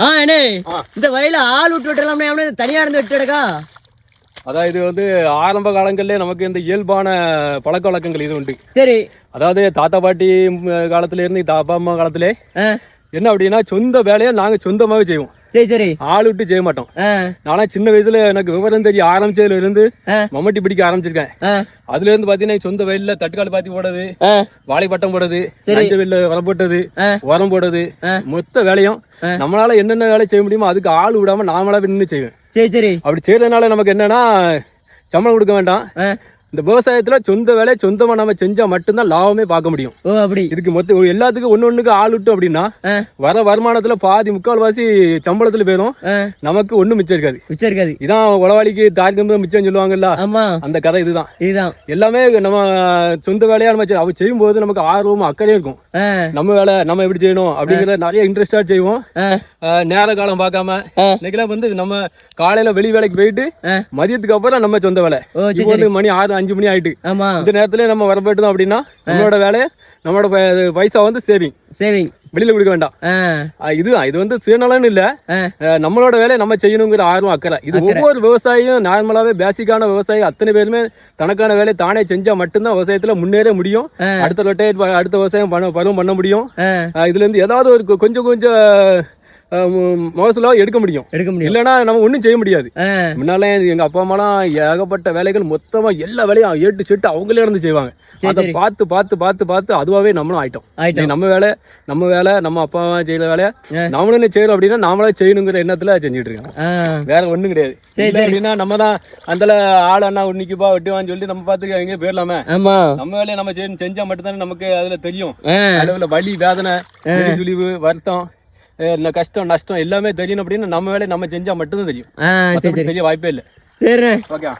ஆ அண்ணே. இந்த வயல ஆள் விட்டு விட்டுலாம்னே அவனே தனியா இருந்து விட்டுடுக்கா அதாவது இது வந்து ஆரம்ப காலங்கள்ல நமக்கு இந்த இயல்பான பழக்க வழக்கங்கள் இது உண்டு. சரி. அதாவது தாத்தா பாட்டி காலத்துல இருந்து இந்த அப்பா அம்மா காலத்திலே என்ன அப்படின்னா சொந்த வேலையை நாங்க சொந்தமாவே செய்வோம். சரி சரி ஆள் விட்டு செய்ய மாட்டோம் நானா சின்ன வயசுல எனக்கு விவரம் தெரிய ஆரம்பிச்சதுல இருந்து. மம்மட்டி பிடிக்க ஆரம்பிச்சிருக்கேன் அதுல இருந்து பாத்தீங்கன்னா சொந்த வயல்ல தட்டுக்கால் பாத்தி போடுறது வாழைப்பட்டம் போடுறது. நஞ்ச வெல்ல வரம் போட்டது. உரம் போடுறது. மொத்த வேலையும். நம்மளால என்னென்ன வேலை செய்ய முடியுமோ அதுக்கு ஆள் விடாம நாமளா நின்று செய்வேன் சரி சரி அப்படி செய்யறதுனால நமக்கு என்னன்னா சம்பளம் கொடுக்க வேண்டாம் இந்த விவசாயத்துல சொந்த வேலையை சொந்தமா நம்ம செஞ்சா மட்டும்தான் லாபமே பார்க்க முடியும். ஓ அப்படி. இதுக்கு மொத்த எல்லாத்துக்கும் ஒண்ணு ஒண்ணுக்கு ஆள் விட்டு அப்படின்னா வர வருமானத்துல பாதி முக்கால்வாசி சம்பளத்துல போயிடும். நமக்கு ஒண்ணும் மிச்சம் இருக்காது. மிச்சம் இருக்காது. இதான் உளவாளிக்கு தார்க்கு மிச்சம் சொல்லுவாங்கல்ல? அந்த கதை இதுதான். இதுதான். எல்லாமே நம்ம சொந்த வேலையா நம்ம அவ செய்யும்போது நமக்கு ஆர்வமும் அக்கறையும் இருக்கும். நம்ம வேலை நம்ம எப்படி செய்யணும் அப்படிங்கறத நிறைய இன்ட்ரெஸ்டா செய்வோம். நேர காலம் பார்க்காம. இன்னைக்கெல்லாம் வந்து நம்ம காலையில வெளி வேலைக்கு போயிட்டு. மதியத்துக்கு அப்புறம் நம்ம சொந்த வேலை. மணி ஆறு அஞ்சு மணி ஆயிட்டு. ஆமா. இந்த நேரத்துல நம்ம வர போயிட்டோம் அப்படின்னா நம்மளோட வேலையை நம்மளோட பைசா வந்து சேவிங் சேவிங் வெளியில கொடுக்க வேண்டாம். இதுதான். இது வந்து சுயநலன்னு இல்ல. நம்மளோட வேலையை நம்ம செய்யணுங்கிற ஆர்வம் அக்கறை. இது ஒவ்வொரு விவசாயியும் நார்மலாவே பேசிக்கான விவசாயி அத்தனை பேருமே தனக்கான வேலையை தானே செஞ்சா மட்டும்தான் விவசாயத்துல முன்னேற முடியும். அடுத்த ரொட்டேட் அடுத்த விவசாயம் பருவம் பண்ண முடியும். இதுல இருந்து ஏதாவது ஒரு கொஞ்சம் கொஞ்சம் அஹ், மு- மகசூலா எடுக்க முடியும். எடுக்க முடியும். இல்லைன்னா நம்ம ஒண்ணும் செய்ய முடியாது. முன்னாலே எங்க அப்பா அம்மாலாம் ஏகப்பட்ட வேலைகள் மொத்தமா எல்லா வேலையும் ஏட்டு செட்டு அவங்களே இருந்து செய்வாங்க. அதை. பார்த்து பார்த்து பார்த்து பார்த்து அதுவாவே நம்மளும் ஆயிட்டோம். நம்ம வேலை நம்ம வேலை நம்ம அப்பா அம்மா செய்யற வேலையை. நம்மளும் செய்யறோம் அப்படின்னா நாமளே செய்யணுங்கிற எண்ணத்துல செஞ்சுட்டு இருக்கோம் வேற ஒண்ணும் கிடையாது. இல்லை அப்படின்னா நம்ம தான் அந்த ஆள் அண்ணா உன்னிக்குப்பா வெட்டுவான்னு சொல்லி நம்ம பார்த்து எங்கேயும் போயிடலாமே. நம்ம வேலையை நம்ம செஞ்சா மட்டும்தானே நமக்கு அதுல தெரியும். அளவுல வலி வேதனை சுழிவு வருத்தம். கஷ்டம் நஷ்டம் எல்லாமே தெரியணும் அப்படின்னா நம்ம வேலையை நம்ம செஞ்சா மட்டும்தான் தெரியும். சரி சரி. தெரிய வாய்ப்பே இல்லை. சரிண்ணே. ஓகே